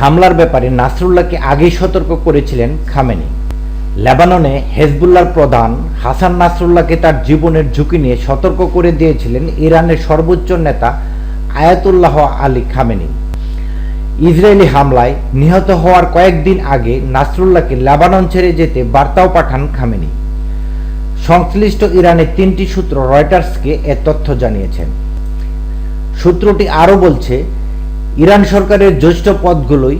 হামলার ব্যাপারে নাসরুল্লাহকে আগেই সতর্ক করেছিলেন খামেনি। লেবাননে হেজবুল্লাহর প্রধান হাসান নাসরুল্লাহকে তার জীবনের ঝুঁকি নিয়ে সতর্ক করে দিয়েছিলেন ইরানের সর্বোচ্চ নেতা আয়াতুল্লাহ আলী খামেনি। ইসরায়েলি হামলায় নিহত হওয়ার কয়েকদিন আগে নাসরুল্লাহকে লেবানন ছেড়ে যেতে বার্তাও পাঠান খামেনি। সংশ্লিষ্ট ইরানের তিনটি সূত্র রয়টার্সকে এ তথ্য জানিয়েছেন। সূত্রটি আরও বলছে ইরান সরকারের জ্যেষ্ঠ পদগুলোই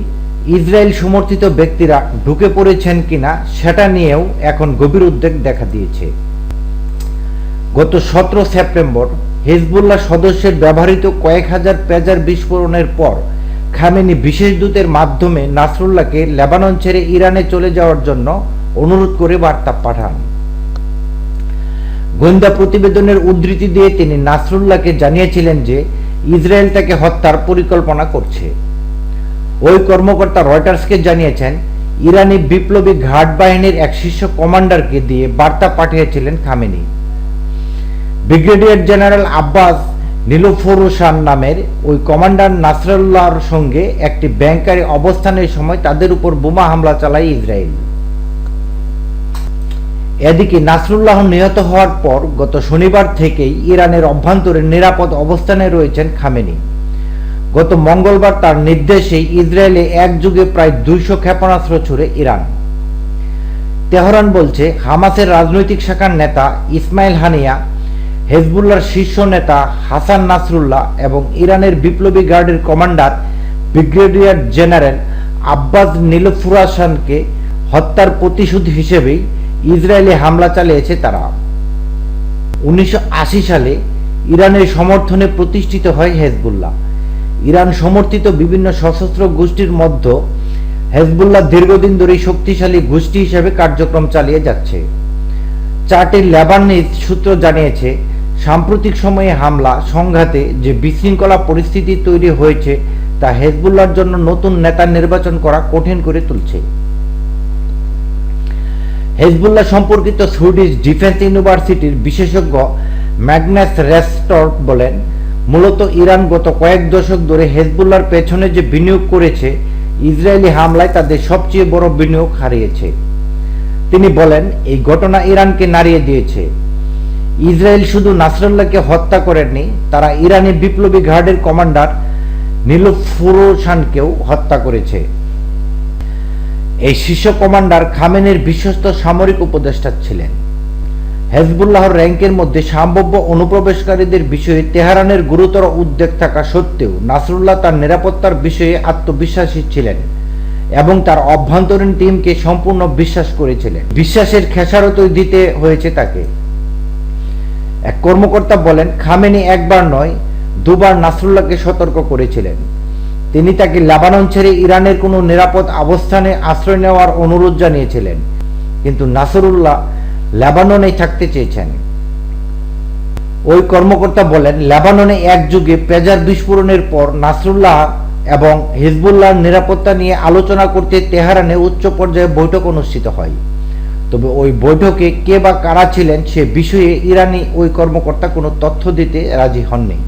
ইসরায়েল সমর্থিত ব্যক্তিরা ঢুকে পড়েছেন কিনা সেটা নিয়েও এখন গভীর উদ্বেগ দেখা দিয়েছে। গত সতেরো সেপ্টেম্বর হিজবুল্লাহ সদস্যের ব্যবহৃত কয়েক হাজার পেজার বিস্ফোরণের পর খামেনি বিশেষ দূতের মাধ্যমে নাসরুল্লাহকে লেবানন ছেড়ে ইরানে চলে যাওয়ার জন্য অনুরোধ করে বার্তা পাঠান। গোয়েন্দা প্রতিবেদনের উদ্ধৃতি দিয়ে তিনি নাসরুল্লাহকে জানিয়েছিলেন যে ইসরায়েল তাকে হত্যার পরিকল্পনা করছে। ওই কর্মকর্তা রয়টার্সকে জানিয়েছেন, ইরানি বিপ্লবী ঘাট বাহিনীর এক শীর্ষ কমান্ডারকে দিয়ে বার্তা পাঠিয়েছিলেন Khamenei. Brigadier general Abbas Nilforoushan নামের ওই কমান্ডার নাসরুল্লাহর সঙ্গে একটি ব্যাংকারে অবস্থানের সময় তাদের উপর বোমা হামলা চালায় ইসরায়েল। এদিকে নাসরুল্লাহ নিহত হওয়ার পর গত শনিবার থেকেই ইরানের অভ্যন্তরে নিরাপদ অবস্থানে রয়েছেন খামেনি। গত মঙ্গলবার তার নির্দেশেই ইসরায়েলে একযুগে প্রায় দুইশো ক্ষেপণাস্ত্র ছুড়ে ইরান। তেহরান বলছে, হামাসের রাজনৈতিক শাখার নেতা ইসমাইল হানিয়া হেজবুল্লার শীর্ষ নেতা হাসান নাসরুল্লাহ এবং ইরানের বিপ্লবী গার্ডের কমান্ডার ব্রিগেডিয়ার জেনারেল আব্বাস নীলফুরাসানকে হত্যার প্রতিশোধ হিসেবেই ইসরায়েলে হামলা চালিয়েছে তারা। উনিশশো সালে ইরানের সমর্থনে প্রতিষ্ঠিত হয় হেজবুল্লাহ। ইরান সমর্থিত বিভিন্ন সশস্ত্র গোষ্ঠীর মধ্যে হেজবুল্লাহ দীর্ঘদিন ধরে শক্তিশালী গোষ্ঠী হিসেবে কার্যক্রম চালিয়ে যাচ্ছে। চারটি লেবানিজ সূত্র জানিয়েছে, সাম্প্রতিক সময়ে হামলা সংঘাতে যে বিশৃঙ্খলা পরিস্থিতি তৈরি হয়েছে তা হেজবুল্লার জন্য নতুন নেতা নির্বাচন করা কঠিন করে তুলছে। হেজবুল্লাহ সম্পর্কিত সুইডিশ ডিফেন্স ইউনিভার্সিটির বিশেষজ্ঞ ম্যাগনাস রেস্টর্ট বলেন, মূলত ইরান গত কয়েক দশক ধরে হেজবুল্লার পেছনে যে বিনিয়োগ করেছে, ইসরায়েলি হামলায় তাদের সবচেয়ে বড় বিনিয়োগ হারিয়েছে। তিনি বলেন, এই ঘটনা ইরানকে নাড়িয়ে দিয়েছে। ইসরায়েল শুধু নাসরুল্লাহকে হত্যা করেননি, তারা ইরানি বিপ্লবী গার্ডের কমান্ডার নীলুফুরোসানকেও হত্যা করেছে। এই শীর্ষ কমান্ডার খামেনের বিশ্বস্ত সামরিক উপদেষ্টা ছিলেন। হেজবুল্লাহর র্যাঙ্কের মধ্যে সম্ভাব্য অনুপ্রবেশকারীদের বিষয়ে তেহরানের গুরুতর উদ্বেগ থাকা সত্ত্বেও নাসরুল্লাহ তার নিরাপত্তার বিষয়ে আত্মবিশ্বাসী ছিলেন এবং তার অভ্যন্তরীণ টিমকে সম্পূর্ণ বিশ্বাস করেছিলেন। বিশ্বাসের খেসারত দিতে হয়েছে তাকে। এক কর্মকর্তা বলেন, খামেনি একবার নয়, দুবার নাসরুল্লাহকে সতর্ক করেছিলেন। তিনি তাকে লেবানন ছেড়ে ইরানের কোনো নিরাপদ অবস্থানে আশ্রয় নেওয়ার অনুরোধ জানিয়েছিলেন। কিন্তু নাসরুল্লাহ লেবাননেই থাকতে চেয়েছেন। ওই কর্মকর্তা বলেন, লেবাননে এক যুগে পেজার বিস্ফোরণের পর নাসরুল্লাহ এবং হিজবুল্লাহর নিরাপত্তা নিয়ে আলোচনা করতে তেহরানে উচ্চ পর্যায়ে বৈঠক অনুষ্ঠিত হয়। তবে ওই বৈঠকে কে বা কারা ছিলেন সে বিষয়ে ইরানি ওই কর্মকর্তা কোনো তথ্য দিতে রাজি হননি।